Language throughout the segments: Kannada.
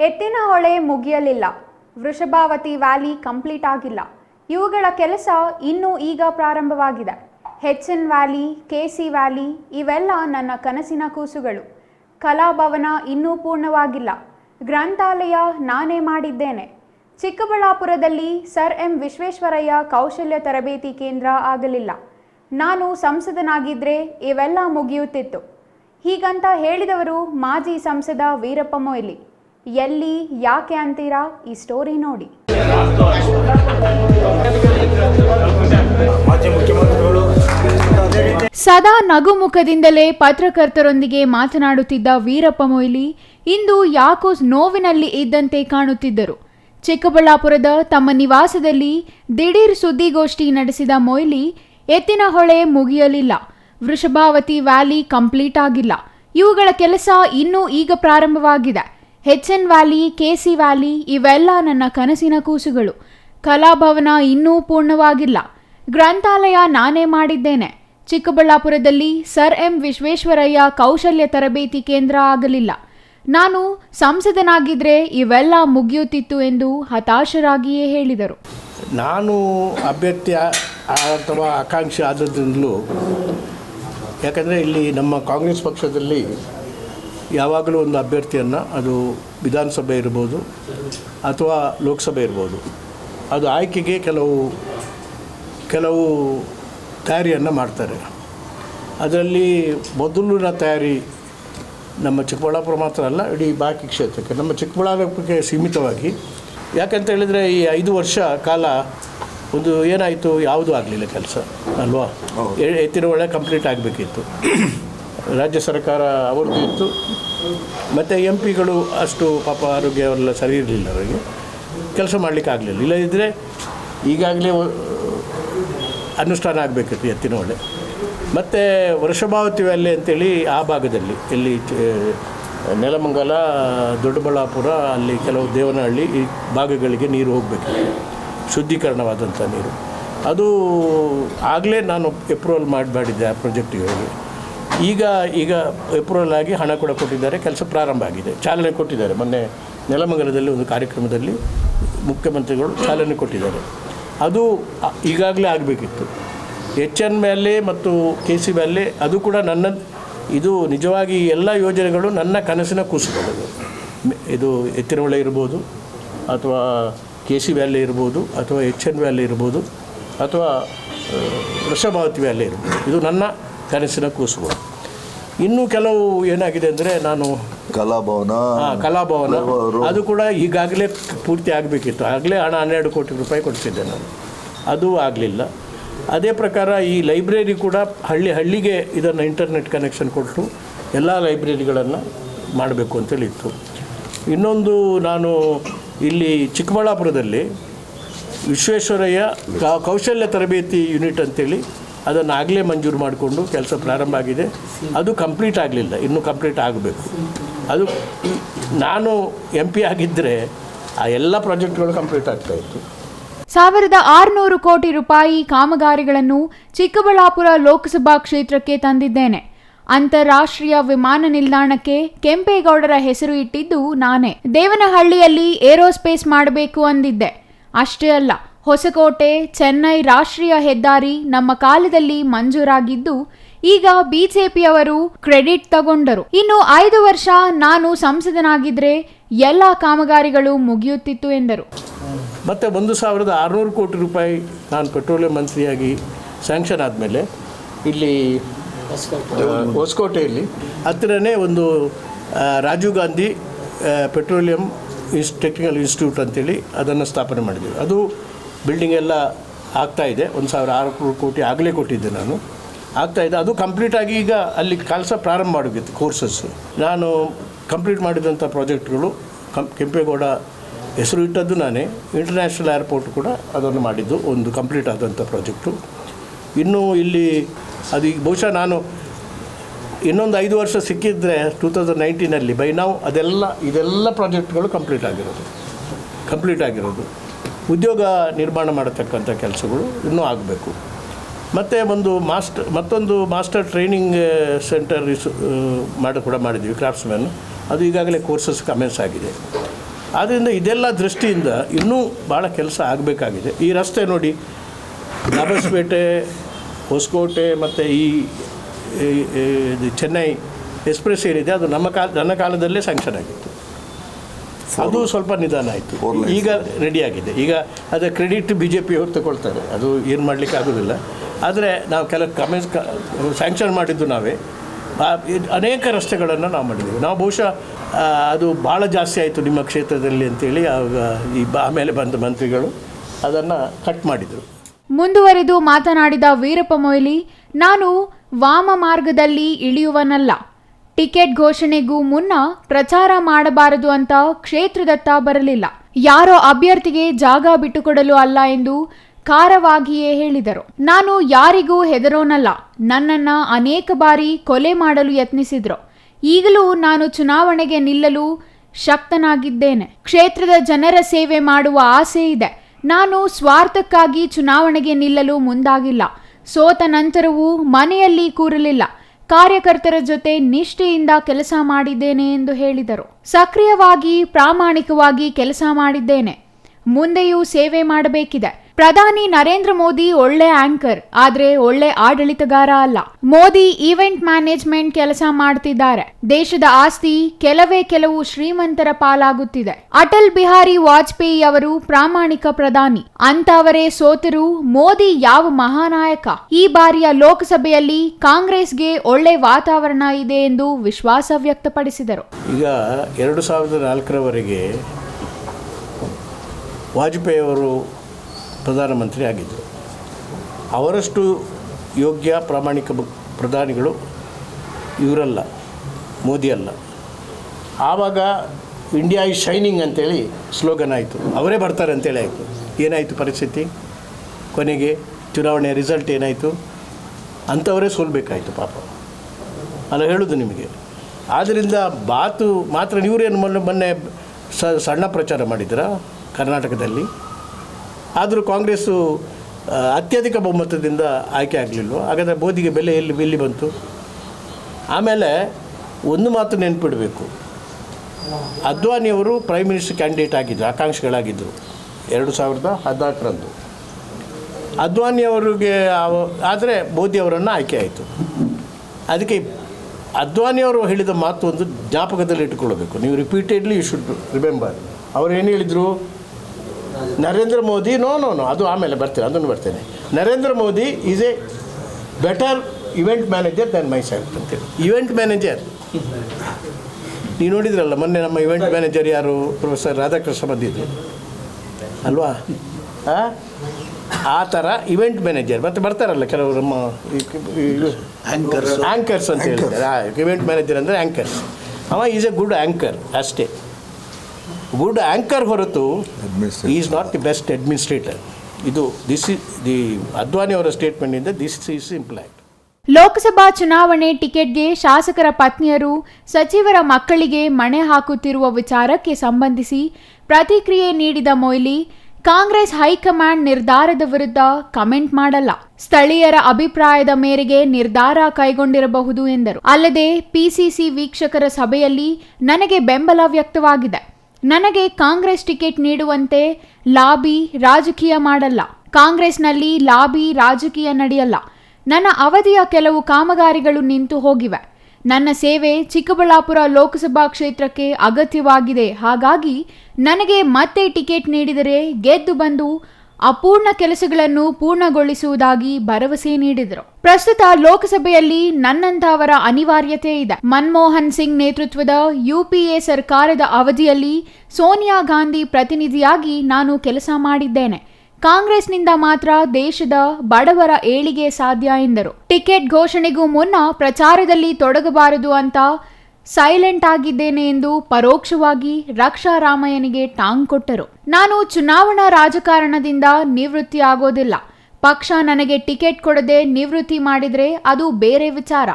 ಎತ್ತಿನ ಹೊಳೆ ಮುಗಿಯಲಿಲ್ಲ. ವೃಷಭಾವತಿ ವ್ಯಾಲಿ ಕಂಪ್ಲೀಟ್ ಆಗಿಲ್ಲ. ಇವುಗಳ ಕೆಲಸ ಇನ್ನೂ ಈಗ ಪ್ರಾರಂಭವಾಗಿದೆ. HN valley K C valley ಇವೆಲ್ಲ ನನ್ನ ಕನಸಿನ ಕೂಸುಗಳು. ಕಲಾಭವನ ಇನ್ನೂ ಪೂರ್ಣವಾಗಿಲ್ಲ. ಗ್ರಂಥಾಲಯ ನಾನೇ ಮಾಡಿದ್ದೇನೆ. ಚಿಕ್ಕಬಳ್ಳಾಪುರದಲ್ಲಿ ಸರ್ ಎಂ ವಿಶ್ವೇಶ್ವರಯ್ಯ ಕೌಶಲ್ಯ ತರಬೇತಿ ಕೇಂದ್ರ ಆಗಲಿಲ್ಲ. ನಾನು ಸಂಸದನಾಗಿದ್ದರೆ ಇವೆಲ್ಲ ಮುಗಿಯುತ್ತಿತ್ತು. ಹೀಗಂತ ಹೇಳಿದವರು ಮಾಜಿ ಸಂಸದ ವೀರಪ್ಪ ಮೊಯ್ಲಿ. ಎಲ್ಲಿ ಯಾಕೆ ಅಂತೀರಾ? ಈ ಸ್ಟೋರಿ ನೋಡಿ. ಸದಾ ನಗುಮುಖದಿಂದಲೇ ಪತ್ರಕರ್ತರೊಂದಿಗೆ ಮಾತನಾಡುತ್ತಿದ್ದ ವೀರಪ್ಪ ಮೊಯ್ಲಿ ಇಂದು ಯಾಕೋ ನೋವಿನಲ್ಲಿ ಇದ್ದಂತೆ ಕಾಣುತ್ತಿದ್ದರು. ಚಿಕ್ಕಬಳ್ಳಾಪುರದ ತಮ್ಮ ನಿವಾಸದಲ್ಲಿ ದಿಢೀರ್ ಸುದ್ದಿಗೋಷ್ಠಿ ನಡೆಸಿದ ಮೊಯ್ಲಿ ಎತ್ತಿನ ಹೊಳೆ ಮುಗಿಯಲಿಲ್ಲ. ವೃಷಭಾವತಿ ವ್ಯಾಲಿ ಕಂಪ್ಲೀಟ್ ಆಗಿಲ್ಲ. ಇವುಗಳ ಕೆಲಸ ಇನ್ನೂ ಈಗ ಪ್ರಾರಂಭವಾಗಿದೆ. H N valley KC valley ಇವೆಲ್ಲ ನನ್ನ ಕನಸಿನ ಕೂಸುಗಳು. ಕಲಾಭವನ ಇನ್ನೂ ಪೂರ್ಣವಾಗಿಲ್ಲ. ಗ್ರಂಥಾಲಯ ನಾನೇ ಮಾಡಿದ್ದೇನೆ. ಚಿಕ್ಕಬಳ್ಳಾಪುರದಲ್ಲಿ ಸರ್ ಎಂ ವಿಶ್ವೇಶ್ವರಯ್ಯ ಕೌಶಲ್ಯ ತರಬೇತಿ ಕೇಂದ್ರ ಆಗಲಿಲ್ಲ. ನಾನು ಸಂಸದನಾಗಿದ್ರೆ ಇವೆಲ್ಲ ಮುಗಿಯುತ್ತಿತ್ತು ಎಂದು ಹತಾಶರಾಗಿಯೇ ಹೇಳಿದರು. ನಾನು ಅಭ್ಯರ್ಥಿ ಅಥವಾ ಆಕಾಂಕ್ಷಿ ಆದದ್ದಿಂದಲೂ ಯಾಕಂದರೆ ಇಲ್ಲಿ ನಮ್ಮ ಕಾಂಗ್ರೆಸ್ ಪಕ್ಷದಲ್ಲಿ ಯಾವಾಗಲೂ ಒಂದು ಅಭ್ಯರ್ಥಿಯನ್ನು ಅದು ವಿಧಾನಸಭೆ ಇರ್ಬೋದು ಅಥವಾ ಲೋಕಸಭೆ ಇರ್ಬೋದು. ಅದು ಆಯ್ಕೆಗೆ ಕೆಲವು ಕೆಲವು ತಯಾರಿಯನ್ನು ಮಾಡ್ತಾರೆ. ಅದರಲ್ಲಿ ಮೊದಲಿನ ತಯಾರಿ ನಮ್ಮ ಚಿಕ್ಕಬಳ್ಳಾಪುರ ಮಾತ್ರ ಅಲ್ಲ ಇಡೀ ಬಾಕಿ ಕ್ಷೇತ್ರಕ್ಕೆ ನಮ್ಮ ಚಿಕ್ಕಬಳ್ಳಾಪುರಕ್ಕೆ ಸೀಮಿತವಾಗಿ. ಯಾಕಂತ ಹೇಳಿದರೆ ಈ ಐದು ವರ್ಷ ಕಾಲ ಒಂದು ಏನಾಯಿತು ಯಾವುದೂ ಆಗಲಿಲ್ಲ ಕೆಲಸ ಅಲ್ವಾ? ಎತ್ತಿನ ಒಳ್ಳೆ ಕಂಪ್ಲೀಟ್ ಆಗಬೇಕಿತ್ತು. ರಾಜ್ಯ ಸರ್ಕಾರ ಅವ್ರದ್ದು ಇತ್ತು. ಮತ್ತು ಎಂ ಪಿಗಳು ಅಷ್ಟು ಪಾಪ ಆರೋಗ್ಯ ಅವರೆಲ್ಲ ಸರಿ ಇರಲಿಲ್ಲ ಅವರಿಗೆ. ಕೆಲಸ ಮಾಡಲಿಕ್ಕೆ ಆಗಲಿಲ್ಲ. ಇಲ್ಲದಿದ್ದರೆ ಈಗಾಗಲೇ ಅನುಷ್ಠಾನ ಆಗಬೇಕಿತ್ತು ಎತ್ತಿನ ಒಳ್ಳೆ ಮತ್ತು ವೃಷಭಾವತಿ ವ್ಯಾಲಿ ಅಂತೇಳಿ ಆ ಭಾಗದಲ್ಲಿ, ಇಲ್ಲಿ ನೆಲಮಂಗಲ, ದೊಡ್ಡಬಳ್ಳಾಪುರ, ಅಲ್ಲಿ ಕೆಲವು ದೇವನಹಳ್ಳಿ ಈ ಭಾಗಗಳಿಗೆ ನೀರು ಹೋಗಬೇಕಿತ್ತು ಶುದ್ಧೀಕರಣವಾದಂಥ ನೀರು. ಅದು ಆಗಲೇ ನಾನು ಅಪ್ರೂವಲ್ ಮಾಡಿ ಆ ಪ್ರಾಜೆಕ್ಟಿಗೆ ಈಗ ಈಗ ಏಪ್ರಿಲ್ ಆಗಿ ಹಣ ಕೂಡ ಕೊಟ್ಟಿದ್ದಾರೆ, ಕೆಲಸ ಪ್ರಾರಂಭ ಆಗಿದೆ. ಚಾಲನೆ ಕೊಟ್ಟಿದ್ದಾರೆ. ಮೊನ್ನೆ ನೆಲಮಂಗಲದಲ್ಲಿ ಒಂದು ಕಾರ್ಯಕ್ರಮದಲ್ಲಿ ಮುಖ್ಯಮಂತ್ರಿಗಳು ಚಾಲನೆ ಕೊಟ್ಟಿದ್ದಾರೆ. ಅದು ಈಗಾಗಲೇ ಆಗಬೇಕಿತ್ತು. ಎಚ್ ಎನ್ ಮೇಲೆ ಮತ್ತು ಕೆ ಸಿ ಮೇಲೆ ಅದು ಕೂಡ ನನ್ನ, ಇದು ನಿಜವಾಗಿ ಎಲ್ಲ ಯೋಜನೆಗಳು ನನ್ನ ಕನಸಿನ ಕೂಸುಗಳು. ಇದು ಎತ್ತಿನ ಹೊಳೆ ಇರ್ಬೋದು, ಅಥವಾ ಕೆ ಸಿ ವ್ಯಾಲಿ ಇರ್ಬೋದು, ಅಥವಾ ಎಚ್ ಎನ್ ವ್ಯಾಲಿ ಇರ್ಬೋದು, ಅಥವಾ ವೃಷಭಾವತಿ ವ್ಯಾಲಿ ಇರ್ಬೋದು. ಇದು ನನ್ನ ಕನಸಿನ ಕೂಸುಗಳು ಇನ್ನೂ ಕೆಲವು ಏನಾಗಿದೆ ಅಂದರೆ ನಾನು ಕಲಾಭವನ ಕಲಾಭವನ. ಅದು ಕೂಡ ಈಗಾಗಲೇ ಪೂರ್ತಿ ಆಗಬೇಕಿತ್ತು. ಆಗಲೇ ಹಣ ಹನ್ನೆರಡು ಕೋಟಿ ರೂಪಾಯಿ ಕೊಡ್ತಿದ್ದೆ ನಾನು. ಅದು ಆಗಲಿಲ್ಲ. ಅದೇ ಪ್ರಕಾರ ಈ ಲೈಬ್ರರಿ ಕೂಡ ಹಳ್ಳಿ ಹಳ್ಳಿಗೆ ಇದನ್ನು ಇಂಟರ್ನೆಟ್ ಕನೆಕ್ಷನ್ ಕೊಟ್ಟು ಎಲ್ಲ ಲೈಬ್ರರಿಗಳನ್ನು ಮಾಡಬೇಕು ಅಂತೇಳಿ ಇತ್ತು ಇನ್ನೊಂದು ನಾನು ಇಲ್ಲಿ ಚಿಕ್ಕಬಳ್ಳಾಪುರದಲ್ಲಿ ವಿಶ್ವೇಶ್ವರಯ್ಯ ಕೌಶಲ್ಯ ತರಬೇತಿ ಯೂನಿಟ್ ಅಂತೇಳಿ ಅದನ್ನು ಆಗಲೇ ಮಂಜೂರು ಮಾಡಿಕೊಂಡು ಕೆಲಸ ಪ್ರಾರಂಭ ಆಗಿದೆ. ಅದು ಕಂಪ್ಲೀಟ್ ಆಗಲಿಲ್ಲ, ಇನ್ನೂ ಕಂಪ್ಲೀಟ್ ಆಗಬೇಕು. ಅದು ನಾನು ಎಂ ಪಿ ಆಗಿದ್ದರೆ ಆ ಎಲ್ಲ ಪ್ರಾಜೆಕ್ಟ್ಗಳು ಕಂಪ್ಲೀಟ್ ಆಗ್ತಾಯಿತ್ತು ಸಾವಿರದ ಆರುನೂರು ಕೋಟಿ ರೂಪಾಯಿ ಕಾಮಗಾರಿಗಳನ್ನು ಚಿಕ್ಕಬಳ್ಳಾಪುರ ಲೋಕಸಭಾ ಕ್ಷೇತ್ರಕ್ಕೆ ತಂದಿದ್ದೇನೆ. ಅಂತಾರಾಷ್ಟ್ರೀಯ ವಿಮಾನ ನಿಲ್ದಾಣಕ್ಕೆ ಕೆಂಪೇಗೌಡರ ಹೆಸರು ಇಟ್ಟಿದ್ದು ನಾನೇ. ದೇವನಹಳ್ಳಿಯಲ್ಲಿ ಏರೋಸ್ಪೇಸ್ ಮಾಡಬೇಕು ಅಂದಿದ್ದೆ. ಅಷ್ಟೇ ಅಲ್ಲ ಹೊಸಕೋಟೆ, ಚೆನ್ನೈ ರಾಷ್ಟ್ರೀಯ ಹೆದ್ದಾರಿ ನಮ್ಮ ಕಾಲದಲ್ಲಿ ಮಂಜೂರಾಗಿದ್ದು, ಈಗ ಬಿಜೆಪಿಯವರು ಕ್ರೆಡಿಟ್ ತಗೊಂಡರು. ಇನ್ನು ಐದು ವರ್ಷ ನಾನು ಸಂಸದನಾಗಿದ್ರೆ ಎಲ್ಲ ಕಾಮಗಾರಿಗಳು ಮುಗಿಯುತ್ತಿತ್ತು ಎಂದರು. ಮತ್ತೆ ಒಂದು ಸಾವಿರದ ಆರುನೂರು ಕೋಟಿ ರೂಪಾಯಿ ನಾನು ಪೆಟ್ರೋಲಿಯಂ ಮಂತ್ರಿಯಾಗಿ ಸ್ಯಾಂಕ್ಷನ್ ಆದಮೇಲೆ ಇಲ್ಲಿ ಹೊಸಕೋಟೆಯಲ್ಲಿ ಹತ್ತಿರನೇ ಒಂದು ರಾಜೀವ್ ಗಾಂಧಿ ಪೆಟ್ರೋಲಿಯಂ ಇನ್ಸ್, ಟೆಕ್ನಿಕಲ್ ಇನ್ಸ್ಟಿಟ್ಯೂಟ್ ಅಂತೇಳಿ ಅದನ್ನು ಸ್ಥಾಪನೆ ಮಾಡಿದ್ದೀವಿ. ಅದು ಬಿಲ್ಡಿಂಗ್ ಎಲ್ಲ ಆಗ್ತಾ ಇದೆ. ಒಂದು ಸಾವಿರ ಆರುನೂರು ಕೋಟಿ ಆಗಲೇ ಕೊಟ್ಟಿದ್ದೆ ನಾನು. ಆಗ್ತಾ ಇದೆ. ಅದು ಕಂಪ್ಲೀಟಾಗಿ ಈಗ ಅಲ್ಲಿ ಕೆಲಸ ಪ್ರಾರಂಭ ಮಾಡಬೇಕಿತ್ತು ಕೋರ್ಸಸ್ ನಾನು ಕಂಪ್ಲೀಟ್ ಮಾಡಿದಂಥ ಪ್ರಾಜೆಕ್ಟ್ಗಳು ಕಂ, ಕೆಂಪೇಗೌಡ ಹೆಸರು ಇಟ್ಟದ್ದು ನಾನೇ. ಇಂಟರ್ನ್ಯಾಷನಲ್ ಏರ್ಪೋರ್ಟ್ ಕೂಡ ಅದನ್ನು ಮಾಡಿದ್ದು, ಒಂದು ಕಂಪ್ಲೀಟ್ ಆದಂಥ ಪ್ರಾಜೆಕ್ಟು ಇನ್ನೂ ಇಲ್ಲಿ ಅದು ಈಗ ಬಹುಶಃ ನಾನು ಇನ್ನೊಂದು ಐದು ವರ್ಷ ಸಿಕ್ಕಿದ್ರೆ ಟೂ ತೌಸಂಡ್ ನೈನ್ಟೀನಲ್ಲಿ ಬೈ ನಾವು ಅದೆಲ್ಲ, ಇದೆಲ್ಲ ಪ್ರಾಜೆಕ್ಟ್ಗಳು ಕಂಪ್ಲೀಟ್ ಆಗಿರೋದು. ಕಂಪ್ಲೀಟ್ ಆಗಿರೋದು. ಉದ್ಯೋಗ ನಿರ್ಮಾಣ ಮಾಡತಕ್ಕಂಥ ಕೆಲಸಗಳು ಇನ್ನೂ ಆಗಬೇಕು. ಮತ್ತು ಒಂದು ಮಾಸ್ಟರ್ ಮತ್ತೊಂದು ಮಾಸ್ಟರ್ ಟ್ರೈನಿಂಗ್ ಸೆಂಟರ್ ಮಾಡಿ, ಕೂಡ ಮಾಡಿದ್ವಿ ಕ್ರಾಫ್ಟ್ಸ್ಮ್ಯಾನ್. ಅದು ಈಗಾಗಲೇ ಕೋರ್ಸಸ್ ಕಮೆನ್ಸ್ ಆಗಿದೆ. ಆದ್ದರಿಂದ ಇದೆಲ್ಲ ದೃಷ್ಟಿಯಿಂದ ಇನ್ನೂ ಭಾಳ ಕೆಲಸ ಆಗಬೇಕಾಗಿದೆ. ಈ ರಸ್ತೆ ನೋಡಿ ಲಾಬಸ್ಪೇಟೆ ಹೊಸಕೋಟೆ, ಮತ್ತು ಈ ಚೆನ್ನೈ ಎಕ್ಸ್ಪ್ರೆಸ್ ಏನಿದೆ, ಅದು ನಮ್ಮ ಕಾಲ, ನನ್ನ ಕಾಲದಲ್ಲೇ ಸ್ಯಾಂಕ್ಷನ್ ಆಗಿತ್ತು. ಅದು ಸ್ವಲ್ಪ ನಿಧಾನ ಆಯಿತು. ಈಗ ರೆಡಿ ರೆಡಿಯಾಗಿದೆ ಈಗ ಅದೇ ಕ್ರೆಡಿಟ್ ಬಿ ಜೆ ಪಿಯವರು ತಗೊಳ್ತಾರೆ. ಅದು ಏನು ಮಾಡಲಿಕ್ಕೆ ಆಗೋದಿಲ್ಲ. ಆದರೆ ನಾವು ಕೆಲವು ಕಮೆಂಟ್ಸ್ ಸ್ಯಾಂಕ್ಷನ್ ಮಾಡಿದ್ದು ನಾವೇ. ಆ, ಅನೇಕ ರಸ್ತೆಗಳನ್ನು ನಾವು ಮಾಡಿದ್ದೀವಿ. ನಾವು ಬಹುಶಃ ಅದು ಭಾಳ ಜಾಸ್ತಿ ಆಯಿತು ನಿಮ್ಮ ಕ್ಷೇತ್ರದಲ್ಲಿ ಅಂತೇಳಿ ಆವಾಗ ಈ ಬ- ಆಮೇಲೆ ಬಂದ ಮಂತ್ರಿಗಳು ಅದನ್ನು ಕಟ್ ಮಾಡಿದರು. ಮುಂದುವರೆದು ಮಾತನಾಡಿದ ವೀರಪ್ಪ ಮೊಯ್ಲಿ ನಾನು ವಾಮ ಮಾರ್ಗದಲ್ಲಿ ಇಳಿಯುವನಲ್ಲ. ಟಿಕೆಟ್ ಘೋಷಣೆಗೂ ಮುನ್ನ ಪ್ರಚಾರ ಮಾಡಬಾರದು ಅಂತ ಕ್ಷೇತ್ರದತ್ತ ಬರಲಿಲ್ಲ. ಯಾರೋ ಅಭ್ಯರ್ಥಿಗೆ ಜಾಗ ಬಿಟ್ಟುಕೊಡಲು ಅಲ್ಲ ಎಂದು ಖಾರವಾಗಿಯೇ ಹೇಳಿದರು. ನಾನು ಯಾರಿಗೂ ಹೆದರೋನಲ್ಲ. ನನ್ನನ್ನ ಅನೇಕ ಬಾರಿ ಕೊಲೆ ಮಾಡಲು ಯತ್ನಿಸಿದ್ರು. ಈಗಲೂ ನಾನು ಚುನಾವಣೆಗೆ ನಿಲ್ಲಲು ಶಕ್ತನಾಗಿದ್ದೇನೆ. ಕ್ಷೇತ್ರದ ಜನರ ಸೇವೆ ಮಾಡುವ ಆಸೆ ಇದೆ. ನಾನು ಸ್ವಾರ್ಥಕ್ಕಾಗಿ ಚುನಾವಣೆಗೆ ನಿಲ್ಲಲು ಮುಂದಾಗಿಲ್ಲ. ಸೋತ ನಂತರವೂ ಮನೆಯಲ್ಲಿ ಕೂರಲಿಲ್ಲ. ಕಾರ್ಯಕರ್ತರ ಜೊತೆ ನಿಷ್ಠೆಯಿಂದ ಕೆಲಸ ಮಾಡಿದ್ದೇನೆ ಎಂದು ಹೇಳಿದರು. ಸಕ್ರಿಯವಾಗಿ ಪ್ರಾಮಾಣಿಕವಾಗಿ ಕೆಲಸ ಮಾಡಿದ್ದೇನೆ. ಮುಂದೆಯೂ ಸೇವೆ ಮಾಡಬೇಕಿದೆ. ಪ್ರಧಾನಿ ನರೇಂದ್ರ ಮೋದಿ ಒಳ್ಳೆ ಆಂಕರ್, ಆದ್ರೆ ಒಳ್ಳೆ ಆಡಳಿತಗಾರ ಅಲ್ಲ. ಮೋದಿ ಈವೆಂಟ್ ಮ್ಯಾನೇಜ್ಮೆಂಟ್ ಕೆಲಸ ಮಾಡ್ತಿದ್ದಾರೆ. ದೇಶದ ಆಸ್ತಿ ಕೆಲವೇ ಕೆಲವು ಶ್ರೀಮಂತರ ಪಾಲಾಗುತ್ತಿದೆ. ಅಟಲ್ ಬಿಹಾರಿ ವಾಜಪೇಯಿ ಅವರು ಪ್ರಾಮಾಣಿಕ ಪ್ರಧಾನಿ. ಅಂತವರೇ ಸೋತರು ಮೋದಿ ಯಾವ ಮಹಾನಾಯಕ? ಈ ಬಾರಿಯ ಲೋಕಸಭೆಯಲ್ಲಿ ಕಾಂಗ್ರೆಸ್ಗೆ ಒಳ್ಳೆ ವಾತಾವರಣ ಇದೆ ಎಂದು ವಿಶ್ವಾಸ ವ್ಯಕ್ತಪಡಿಸಿದರು. ಈಗ ಎರಡು ಸಾವಿರದ ನಾಲ್ಕರವರೆಗೆ ವಾಜಪೇಯಿ ಅವರು ಪ್ರಧಾನಮಂತ್ರಿ ಆಗಿದ್ದರು. ಅವರಷ್ಟು ಯೋಗ್ಯ ಪ್ರಾಮಾಣಿಕ ಪ್ರಧಾನಿಗಳು ಇವರಲ್ಲ, ಮೋದಿ ಅಲ್ಲ. ಆವಾಗ ಇಂಡಿಯಾ ಈಸ್ ಶೈನಿಂಗ್ ಅಂತೇಳಿ ಸ್ಲೋಗನ್ ಆಯಿತು. ಅವರೇ ಬರ್ತಾರೆ ಅಂತೇಳಿ ಆಯಿತು. ಏನಾಯಿತು ಪರಿಸ್ಥಿತಿ? ಕೊನೆಗೆ ಚುನಾವಣೆಯ ರಿಸಲ್ಟ್ ಏನಾಯಿತು? ಅಂಥವರೇ ಸೋಲ್ಬೇಕಾಯಿತು ಪಾಪ. ಅಲ್ಲ, ಹೇಳೋದು ನಿಮಗೆ. ಆದ್ದರಿಂದ ಬಾತು ಮಾತ್ರ ನೀವರೇನು ಮೊನ್ನೆ ಮೊನ್ನೆ ಸಣ್ಣ ಪ್ರಚಾರ ಮಾಡಿದ್ದೀರಾ ಕರ್ನಾಟಕದಲ್ಲಿ? ಆದರೂ ಕಾಂಗ್ರೆಸ್ಸು ಅತ್ಯಧಿಕ ಬಹುಮತದಿಂದ ಆಯ್ಕೆ ಆಗಲಿಲ್ಲ ಹಾಗಾದರೆ ಮೋದಿಗೆ ಬೆಲೆ ಎಲ್ಲಿ ಎಲ್ಲಿ ಬಂತು? ಆಮೇಲೆ ಒಂದು ಮಾತು ನೆನ್ಪಿಡಬೇಕು. ಅದ್ವಾನಿಯವರು ಪ್ರೈಮ್ ಮಿನಿಸ್ಟರ್ ಕ್ಯಾಂಡಿಡೇಟ್ ಆಗಿದ್ದರು ಆಕಾಂಕ್ಷಿಗಳಾಗಿದ್ದರು ಎರಡು ಸಾವಿರದ ಹದಿನಾಲ್ಕರಂದು. ಅದ್ವಾನಿ ಅವರಿಗೆ ಆದರೆ ಮೋದಿ ಅವರನ್ನು ಆಯ್ಕೆ ಆಯಿತು. ಅದಕ್ಕೆ ಅದ್ವಾನಿಯವರು ಹೇಳಿದ ಮಾತು ಒಂದು ಜ್ಞಾಪಕದಲ್ಲಿ ಇಟ್ಕೊಳ್ಬೇಕು. ನೀವು ರಿಪೀಟೆಡ್ಲಿ ಯು ಶುಡ್ ರಿಮೆಂಬರ್ ಅವರು ಏನು ಹೇಳಿದರು? Narendra Modi no no no ಅದು ಆಮೇಲೆ ಬರ್ತೇನೆ ಅದನ್ನು ಬರ್ತೇನೆ. Narendra Modi is a better event manager than myself ಅಂತೇಳಿ. ಇವೆಂಟ್ ಮ್ಯಾನೇಜರ್ ನೀವು ನೋಡಿದ್ರಲ್ಲ ಮೊನ್ನೆ ನಮ್ಮ ಇವೆಂಟ್ ಮ್ಯಾನೇಜರ್ ಯಾರು? ಪ್ರೊಫೆಸರ್ ರಾಧಾಕೃಷ್ಣ ಬಂದಿದ್ದರು ಅಲ್ವಾ? ಹಾಂ ಆ ಥರ ಇವೆಂಟ್ ಮ್ಯಾನೇಜರ್ ಮತ್ತು ಬರ್ತಾರಲ್ಲ ಕೆಲವರು ನಮ್ಮ ಆ್ಯಂಕರ್ಸ್ ಆ್ಯಂಕರ್ಸ್ ಅಂತ ಹೇಳ್ತಾರೆ. ಇವೆಂಟ್ ಮ್ಯಾನೇಜರ್ ಅಂದರೆ ಆ್ಯಂಕರ್ಸ್ ಅವ ಈಸ್ ಎ ಗುಡ್ ಆ್ಯಂಕರ್ ಅಷ್ಟೇ. ಗುಡ್ ಆ್ಯಂಕರ್ ಹೊರತು Administrator. Is not the best administrator ಇದು ದಿಸ್ ಇಸ್ ದಿ ಅದ್ವಾನಿ ಅವರ ಸ್ಟೇಟ್ಮೆಂಟಿಂದ ದಿಸ್ ಈಸ್ ಇಂಪ್ಲೈಡ್ ಲೋಕಸಭಾ ಚುನಾವಣೆ ಟಿಕೆಟ್ಗೆ ಶಾಸಕರ ಪತ್ನಿಯರು ಸಚಿವರ ಮಕ್ಕಳಿಗೆ ಮಣೆ ಹಾಕುತ್ತಿರುವ ವಿಚಾರಕ್ಕೆ ಸಂಬಂಧಿಸಿ ಪ್ರತಿಕ್ರಿಯೆ ನೀಡಿದ ಮೊಯ್ಲಿ ಕಾಂಗ್ರೆಸ್ ಹೈಕಮಾಂಡ್ ನಿರ್ಧಾರದ ವಿರುದ್ಧ ಕಮೆಂಟ್ ಮಾಡಲ್ಲ. ಸ್ಥಳೀಯರ ಅಭಿಪ್ರಾಯದ ಮೇರೆಗೆ ನಿರ್ಧಾರ ಕೈಗೊಂಡಿರಬಹುದು ಎಂದರು. ಅಲ್ಲದೆ ಪಿಸಿಸಿ ವೀಕ್ಷಕರ ಸಭೆಯಲ್ಲಿ ನನಗೆ ಬೆಂಬಲ ವ್ಯಕ್ತವಾಗಿದೆ. ನನಗೆ ಕಾಂಗ್ರೆಸ್ ಟಿಕೆಟ್ ನೀಡುವಂತೆ ಲಾಬಿ ರಾಜಕೀಯ ಮಾಡಲ್ಲ. ಕಾಂಗ್ರೆಸ್ನಲ್ಲಿ ಲಾಬಿ ರಾಜಕೀಯ ನಡೆಯಲ್ಲ. ನನ್ನ ಅವಧಿಯ ಕೆಲವು ಕಾಮಗಾರಿಗಳು ನಿಂತು ಹೋಗಿವೆ. ನನ್ನ ಸೇವೆ ಚಿಕ್ಕಬಳ್ಳಾಪುರ ಲೋಕಸಭಾ ಕ್ಷೇತ್ರಕ್ಕೆ ಅಗತ್ಯವಾಗಿದೆ. ಹಾಗಾಗಿ ನನಗೆ ಮತ್ತೆ ಟಿಕೆಟ್ ನೀಡಿದರೆ ಗೆದ್ದು ಬಂದು ಅಪೂರ್ಣ ಕೆಲಸಗಳನ್ನು ಪೂರ್ಣಗೊಳಿಸುವುದಾಗಿ ಭರವಸೆ ನೀಡಿದರು. ಪ್ರಸ್ತುತ ಲೋಕಸಭೆಯಲ್ಲಿ ನನ್ನಂತಹವರ ಅನಿವಾರ್ಯತೆ ಇದೆ. ಮನಮೋಹನ್ ಸಿಂಗ್ ನೇತೃತ್ವದ ಯುಪಿಎ ಸರ್ಕಾರದ ಅವಧಿಯಲ್ಲಿ ಸೋನಿಯಾ ಗಾಂಧಿ ಪ್ರತಿನಿಧಿಯಾಗಿ ನಾನು ಕೆಲಸ ಮಾಡಿದ್ದೇನೆ. ಕಾಂಗ್ರೆಸ್ನಿಂದ ಮಾತ್ರ ದೇಶದ ಬಡವರ ಏಳಿಗೆ ಸಾಧ್ಯ ಎಂದರು. ಟಿಕೆಟ್ ಘೋಷಣೆಗೂ ಮುನ್ನ ಪ್ರಚಾರದಲ್ಲಿ ತೊಡಗಬಾರದು ಅಂತ ಸೈಲೆಂಟ್ ಆಗಿದ್ದೇನೆ ಎಂದು ಪರೋಕ್ಷವಾಗಿ ರಕ್ಷಾ ರಾಮಯ್ಯನಿಗೆ ಟಾಂಗ್ ಕೊಟ್ಟರು. ನಾನು ಚುನಾವಣಾ ರಾಜಕಾರಣದಿಂದ ನಿವೃತ್ತಿ ಆಗೋದಿಲ್ಲ. ಪಕ್ಷ ನನಗೆ ಟಿಕೆಟ್ ಕೊಡದೆ ನಿವೃತ್ತಿ ಮಾಡಿದರೆ ಅದು ಬೇರೆ ವಿಚಾರ.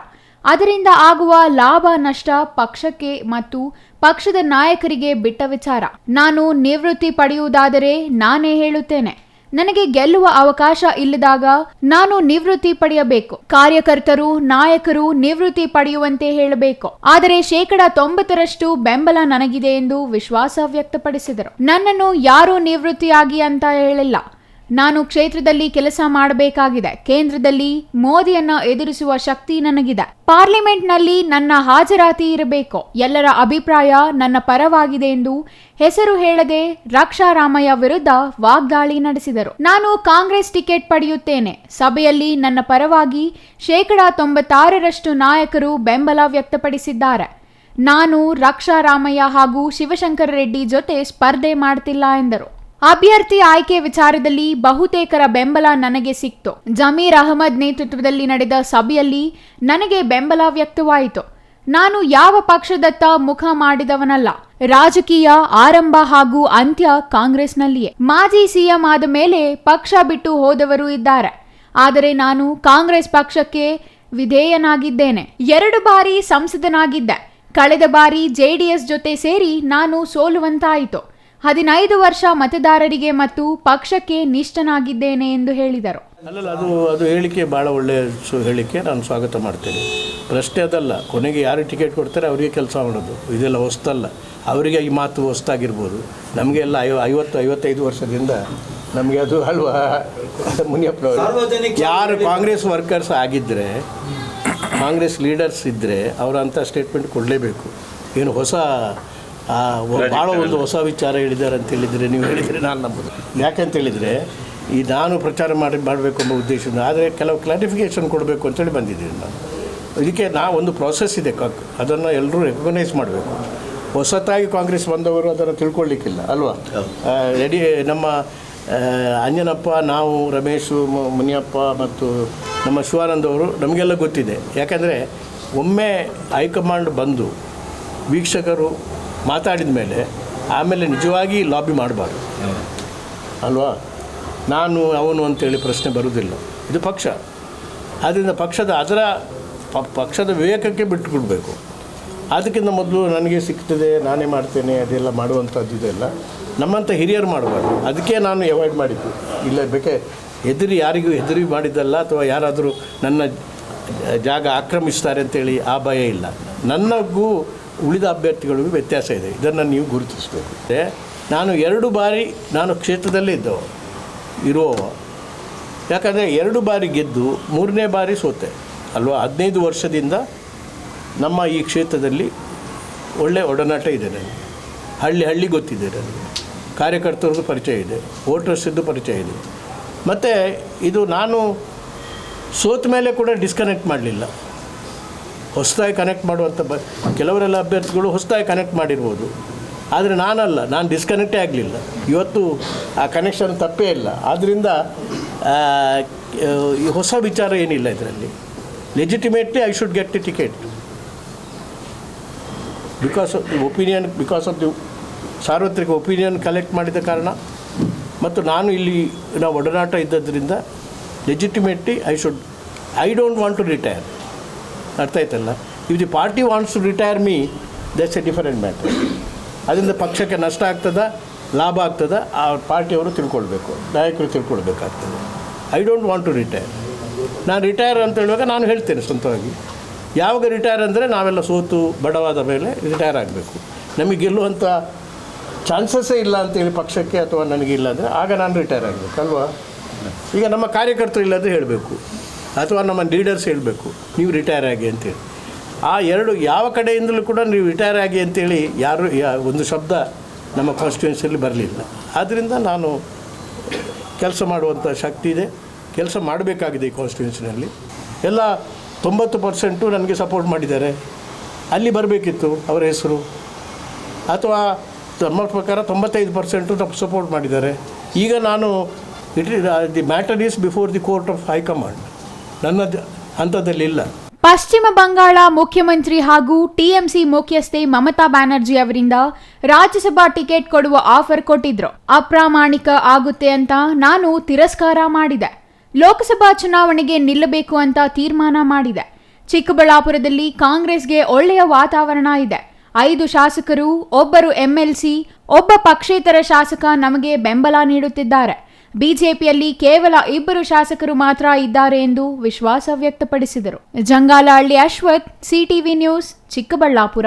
ಅದರಿಂದ ಆಗುವ ಲಾಭ ನಷ್ಟ ಪಕ್ಷಕ್ಕೆ ಮತ್ತು ಪಕ್ಷದ ನಾಯಕರಿಗೆ ಬಿಟ್ಟ ವಿಚಾರ. ನಾನು ನಿವೃತ್ತಿ ಪಡೆಯುವುದಾದರೆ ನಾನೇ ಹೇಳುತ್ತೇನೆ. ನನಗೆ ಗೆಲ್ಲುವ ಅವಕಾಶ ಇಲ್ಲದಾಗ ನಾನು ನಿವೃತ್ತಿ ಪಡೆಯಬೇಕು. ಕಾರ್ಯಕರ್ತರು, ನಾಯಕರು ನಿವೃತ್ತಿ ಪಡೆಯುವಂತೆ ಹೇಳಬೇಕು. ಆದರೆ ಶೇಕಡ ತೊಂಬತ್ತರಷ್ಟು ಬೆಂಬಲ ನನಗಿದೆ ಎಂದು ವಿಶ್ವಾಸ ವ್ಯಕ್ತಪಡಿಸಿದರು. ನನ್ನನ್ನು ಯಾರೂ ನಿವೃತ್ತಿಯಾಗಿ ಅಂತ ಹೇಳಿಲ್ಲ. ನಾನು ಕ್ಷೇತ್ರದಲ್ಲಿ ಕೆಲಸ ಮಾಡಬೇಕಾಗಿದೆ. ಕೇಂದ್ರದಲ್ಲಿ ಮೋದಿಯನ್ನ ಎದುರಿಸುವ ಶಕ್ತಿ ನನಗಿದೆ. ಪಾರ್ಲಿಮೆಂಟ್ನಲ್ಲಿ ನನ್ನ ಹಾಜರಾತಿ ಇರಬೇಕು. ಎಲ್ಲರ ಅಭಿಪ್ರಾಯ ನನ್ನ ಪರವಾಗಿದೆ ಎಂದು ಹೆಸರು ಹೇಳದೆ ರಕ್ಷಾರಾಮಯ್ಯ ವಿರುದ್ಧ ವಾಗ್ದಾಳಿ ನಡೆಸಿದರು. ನಾನು ಕಾಂಗ್ರೆಸ್ ಟಿಕೆಟ್ ಪಡೆಯುತ್ತೇನೆ. ಸಭೆಯಲ್ಲಿ ನನ್ನ ಪರವಾಗಿ ಶೇಕಡಾ ತೊಂಬತ್ತಾರರಷ್ಟು ನಾಯಕರು ಬೆಂಬಲ ವ್ಯಕ್ತಪಡಿಸಿದ್ದಾರೆ. ನಾನು ರಕ್ಷಾರಾಮಯ್ಯ ಹಾಗೂ ಶಿವಶಂಕರ ರೆಡ್ಡಿ ಜೊತೆ ಸ್ಪರ್ಧೆ ಮಾಡ್ತಿಲ್ಲ ಎಂದರು. ಅಭ್ಯರ್ಥಿ ಆಯ್ಕೆ ವಿಚಾರದಲ್ಲಿ ಬಹುತೇಕರ ಬೆಂಬಲ ನನಗೆ ಸಿಕ್ತು. ಜಮೀರ್ ಅಹಮದ್ ನೇತೃತ್ವದಲ್ಲಿ ನಡೆದ ಸಭೆಯಲ್ಲಿ ನನಗೆ ಬೆಂಬಲ ವ್ಯಕ್ತವಾಯಿತು. ನಾನು ಯಾವ ಪಕ್ಷದತ್ತ ಮುಖ ಮಾಡಿದವನಲ್ಲ. ರಾಜಕೀಯ ಆರಂಭ ಹಾಗೂ ಅಂತ್ಯ ಕಾಂಗ್ರೆಸ್ನಲ್ಲಿಯೇ. ಮಾಜಿ ಸಿಎಂ ಆದ ಮೇಲೆ ಪಕ್ಷ ಬಿಟ್ಟು ಹೋದವರು ಇದ್ದಾರೆ. ಆದರೆ ನಾನು ಕಾಂಗ್ರೆಸ್ ಪಕ್ಷಕ್ಕೆ ವಿಧೇಯನಾಗಿದ್ದೇನೆ. ಎರಡು ಬಾರಿ ಸಂಸದನಾಗಿದ್ದೆ. ಕಳೆದ ಬಾರಿ ಜೆಡಿಎಸ್ ಜೊತೆ ಸೇರಿ ನಾನು ಸೋಲುವಂತಾಯಿತು. ಹದಿನೈದು ವರ್ಷ ಮತದಾರರಿಗೆ ಮತ್ತು ಪಕ್ಷಕ್ಕೆ ನಿಷ್ಠನಾಗಿದ್ದೇನೆ ಎಂದು ಹೇಳಿದರು. ಅಲ್ಲಲ್ಲ ಅದು ಅದು ಹೇಳಿಕೆ ಭಾಳ ಒಳ್ಳೆಯ ಸು ಹೇಳಿಕೆ. ನಾನು ಸ್ವಾಗತ ಮಾಡ್ತೇನೆ. ಪ್ರಶ್ನೆ ಅದಲ್ಲ ಕೊನೆಗೆ ಯಾರು ಟಿಕೆಟ್ ಕೊಡ್ತಾರೆ ಅವರಿಗೆ ಕೆಲಸ ಮಾಡೋದು. ಇದೆಲ್ಲ ಹೊಸ್ತಲ್ಲ. ಅವರಿಗೆ ಈ ಮಾತು ಹೊಸ್ತಾಗಿರ್ಬೋದು. ನಮಗೆಲ್ಲ ಐವ ಐವತ್ತು ಐವತ್ತೈದು ವರ್ಷದಿಂದ ನಮಗೆ ಅದು ಅಲ್ವಾ? ಮುನಿಯಪ್ಪ ಸಾರ್ವಜನಿಕ ಯಾರು ಕಾಂಗ್ರೆಸ್ ವರ್ಕರ್ಸ್ ಆಗಿದ್ದರೆ ಕಾಂಗ್ರೆಸ್ ಲೀಡರ್ಸ್ ಇದ್ದರೆ ಅವರಂಥ ಸ್ಟೇಟ್ಮೆಂಟ್ ಕೊಡಲೇಬೇಕು. ಏನು ಹೊಸ ಭಾಳ ಒಂದು ಹೊಸ ವಿಚಾರ ಹೇಳಿದ್ದಾರೆ ಅಂತ ಹೇಳಿದರೆ ನೀವು ಹೇಳಿದರೆ ನಾನು ನಂಬೋದು. ಯಾಕಂತ ಹೇಳಿದರೆ ಈ ನಾನು ಪ್ರಚಾರ ಮಾಡಿ ಮಾಡಬೇಕು ಎಂಬ ಉದ್ದೇಶದಿಂದ ಆದರೆ ಕೆಲವು ಕ್ಲಾರಿಫಿಕೇಷನ್ ಕೊಡಬೇಕು ಅಂತೇಳಿ ಬಂದಿದ್ದೀನಿ ನಾನು. ಇದಕ್ಕೆ ನಾ ಒಂದು ಪ್ರಾಸೆಸ್ ಇದೆ ಕಾಕ್ ಅದನ್ನು ಎಲ್ಲರೂ ರೆಕಗ್ನೈಸ್ ಮಾಡಬೇಕು. ಹೊಸತಾಗಿ ಕಾಂಗ್ರೆಸ್ ಬಂದವರು ಅದನ್ನು ತಿಳ್ಕೊಳ್ಳಿಕ್ಕಿಲ್ಲ ಅಲ್ವಾ? ರೆಡಿ ನಮ್ಮ ಅಂಜನಪ್ಪ ನಾವು ರಮೇಶು ಮುನಿಯಪ್ಪ ಮತ್ತು ನಮ್ಮ ಶಿವಾನಂದ್ ಅವರು ನಮಗೆಲ್ಲ ಗೊತ್ತಿದೆ. ಯಾಕಂದರೆ ಒಮ್ಮೆ ಹೈಕಮಾಂಡ್ ಬಂದು ವೀಕ್ಷಕರು ಮಾತಾಡಿದ ಮೇಲೆ ಆಮೇಲೆ ನಿಜವಾಗಿ ಲಾಬಿ ಮಾಡಬಾರ್ದು. ಅಲ್ವಾ? ನಾನು, ಅವನು ಅಂತೇಳಿ ಪ್ರಶ್ನೆ ಬರುವುದಿಲ್ಲ. ಇದು ಪಕ್ಷ. ಆದ್ದರಿಂದ ಪಕ್ಷದ ಅದರ ಪಕ್ಷದ ವಿವೇಕಕ್ಕೆ ಬಿಟ್ಟುಕೊಡ್ಬೇಕು. ಅದಕ್ಕಿಂತ ಮೊದಲು ನನಗೆ ಸಿಗ್ತದೆ ನಾನೇ ಮಾಡ್ತೇನೆ, ಅದೆಲ್ಲ ಮಾಡುವಂಥದ್ದು ಇದೆಲ್ಲ ನಮ್ಮಂಥ ಹಿರಿಯರು ಮಾಡಬಾರ್ದು. ಅದಕ್ಕೆ ನಾನು ಅವಾಯ್ಡ್ ಮಾಡಿದ್ದು. ಇಲ್ಲ, ಬೇಕೆ, ಹೆದರಿ ಯಾರಿಗೂ ಹೆದರಿ ಮಾಡಿದ್ದಲ್ಲ, ಅಥವಾ ಯಾರಾದರೂ ನನ್ನ ಜಾಗ ಆಕ್ರಮಿಸ್ತಾರೆ ಅಂತೇಳಿ ಆ ಭಯ ಇಲ್ಲ. ನನಗೂ ಉಳಿದ ಅಭ್ಯರ್ಥಿಗಳಿಗೂ ವ್ಯತ್ಯಾಸ ಇದೆ. ಇದನ್ನು ನೀವು ಗುರುತಿಸಬೇಕು. ನಾನು ಎರಡು ಬಾರಿ ನಾನು ಕ್ಷೇತ್ರದಲ್ಲೇ ಇದ್ದವ, ಇರುವವ. ಯಾಕಂದರೆ ಎರಡು ಬಾರಿ ಗೆದ್ದು ಮೂರನೇ ಬಾರಿ ಸೋತೆ. ಅಲ್ವಾ? ಹದಿನೈದು ವರ್ಷದಿಂದ ನಮ್ಮ ಈ ಕ್ಷೇತ್ರದಲ್ಲಿ ಒಳ್ಳೆ ಒಡನಾಟ ಇದೆ ನನಗೆ. ಹಳ್ಳಿ ಹಳ್ಳಿ ಗೊತ್ತಿದೆ ನನಗೆ. ಕಾರ್ಯಕರ್ತರದ್ದು ಪರಿಚಯ ಇದೆ ವೋಟರ್ಸಿದ್ದು ಪರಿಚಯ ಇದೆ. ಮತ್ತು ಇದು ನಾನು ಸೋತ ಮೇಲೆ ಕೂಡ ಡಿಸ್ಕನೆಕ್ಟ್ ಮಾಡಲಿಲ್ಲ. ಹೊಸದಾಗಿ ಕನೆಕ್ಟ್ ಮಾಡುವಂಥ ಬ, ಕೆಲವರೆಲ್ಲ ಅಭ್ಯರ್ಥಿಗಳು ಹೊಸದಾಗಿ ಕನೆಕ್ಟ್ ಮಾಡಿರ್ಬೋದು. ಆದರೆ ನಾನಲ್ಲ, ನಾನು ಡಿಸ್ಕನೆಕ್ಟೇ ಆಗಲಿಲ್ಲ. ಇವತ್ತು ಆ ಕನೆಕ್ಷನ್ ತಪ್ಪೇ ಇಲ್ಲ. ಆದ್ದರಿಂದ ಈ ಹೊಸ ವಿಚಾರ ಏನಿಲ್ಲ ಇದರಲ್ಲಿ. Legitimately I should get the ticket because of the opinion because of the ಸಾರ್ವತ್ರಿಕ ಒಪಿನಿಯನ್ ಕಲೆಕ್ಟ್ ಮಾಡಿದ ಕಾರಣ ಮತ್ತು ನಾನು ಇಲ್ಲಿ ನಾವು ಒಡನಾಟ ಇದ್ದದ್ರಿಂದ legitimately I should I don't want to retire ಅರ್ಥ ಆಯ್ತಲ್ಲ? If the party wants to retire me that's a different matter ಅದರಿಂದ ಪಕ್ಷಕ್ಕೆ ನಷ್ಟ ಆಗ್ತದ, ಲಾಭ ಆಗ್ತದ, ಆ ಪಾರ್ಟಿಯವರು ತಿಳ್ಕೊಳ್ಬೇಕು. ನಾಯಕರು ತಿಳ್ಕೊಳ್ಬೇಕಾಗ್ತದೆ. I don't want to retire ನಾನು ರಿಟೈರ್ ಅಂತ ಹೇಳುವಾಗ ನಾನು ಹೇಳ್ತೇನೆ ಸ್ವಂತವಾಗಿ. ಯಾವಾಗ ರಿಟೈರ್ ಅಂದರೆ ನಾವೆಲ್ಲ ಸೋತು, ಬಡವಾದ ಮೇಲೆ ರಿಟೈರ್ ಆಗಬೇಕು. ನಮಗೆ ಗೆಲ್ಲುವಂಥ ಚಾನ್ಸಸ್ಸೇ ಇಲ್ಲ ಅಂತೇಳಿ ಪಕ್ಷಕ್ಕೆ ಅಥವಾ ನನಗಿಲ್ಲ ಅಂದರೆ ಆಗ ನಾನು ರಿಟೈರ್ ಆಗಬೇಕು, ಅಲ್ವಾ? ಈಗ ನಮ್ಮ ಕಾರ್ಯಕರ್ತರು ಇಲ್ಲಾಂದರೆ ಹೇಳಬೇಕು. ಅಥವಾ ನಮ್ಮ ಲೀಡರ್ಸ್ ಹೇಳಬೇಕು, ನೀವು ರಿಟೈರ್ ಆಗಿ ಅಂತೇಳಿ ಆ ಎರಡು ಯಾವ ಕಡೆಯಿಂದಲೂ ಕೂಡ ನೀವು ರಿಟೈರ್ ಆಗಿ ಅಂತೇಳಿ ಯಾರು ಒಂದು ಶಬ್ದ ನಮ್ಮ ಕಾನ್ಸ್ಟಿಟ್ಯೂನ್ಸಿಯಲ್ಲಿ ಬರಲಿಲ್ಲ. ಆದ್ದರಿಂದ ನಾನು ಕೆಲಸ ಮಾಡುವಂಥ ಶಕ್ತಿ ಇದೆ. ಕೆಲಸ ಮಾಡಬೇಕಾಗಿದೆ ಈ ಕಾನ್ಸ್ಟಿಟ್ಯೂನ್ಸಿನಲ್ಲಿ ಎಲ್ಲ ತೊಂಬತ್ತು ಪರ್ಸೆಂಟು ನನಗೆ ಸಪೋರ್ಟ್ ಮಾಡಿದ್ದಾರೆ. ಅಲ್ಲಿ ಬರಬೇಕಿತ್ತು ಅವರ ಹೆಸರು. ಅಥವಾ ನಮ್ಮ ಪ್ರಕಾರ ತೊಂಬತ್ತೈದು ಪರ್ಸೆಂಟು ತಪ್ಪು ಸಪೋರ್ಟ್ ಮಾಡಿದ್ದಾರೆ. ಈಗ ನಾನು it the matter is before the court of high command ನನ್ನ ದ- ಹಂತದಲ್ಲಿ ಇಲ್ಲ. ಪಶ್ಚಿಮ ಬಂಗಾಳ ಮುಖ್ಯಮಂತ್ರಿ ಹಾಗೂ ಟಿಎಂಸಿ ಮುಖ್ಯಸ್ಥೆ ಮಮತಾ ಬ್ಯಾನರ್ಜಿ ಅವರಿಂದ ರಾಜ್ಯಸಭಾ ಟಿಕೆಟ್ ಕೊಡುವ ಆಫರ್ ಕೊಟ್ಟಿದ್ರು. ಅಪ್ರಾಮಾಣಿಕ ಆಗುತ್ತೆ ಅಂತ ನಾನು ತಿರಸ್ಕಾರ ಮಾಡಿದೆ. ಲೋಕಸಭಾ ಚುನಾವಣೆಗೆ ನಿಲ್ಲಬೇಕು ಅಂತ ತೀರ್ಮಾನ ಮಾಡಿದೆ. ಚಿಕ್ಕಬಳ್ಳಾಪುರದಲ್ಲಿ ಕಾಂಗ್ರೆಸ್ಗೆ ಒಳ್ಳೆಯ ವಾತಾವರಣ ಇದೆ. ಐದು ಶಾಸಕರು, ಒಬ್ಬರು ಎಂಎಲ್ಸಿ, ಒಬ್ಬ ಪಕ್ಷೇತರ ಶಾಸಕ ನಮಗೆ ಬೆಂಬಲ ನೀಡುತ್ತಿದ್ದಾರೆ. ಬಿಜೆಪಿಯಲ್ಲಿ ಕೇವಲ ಇಬ್ಬರು ಶಾಸಕರು ಮಾತ್ರ ಇದ್ದಾರೆ ಎಂದು ವಿಶ್ವಾಸ ವ್ಯಕ್ತಪಡಿಸಿದರು. Jangalahalli Ashwath CTV news Chikkaballapur.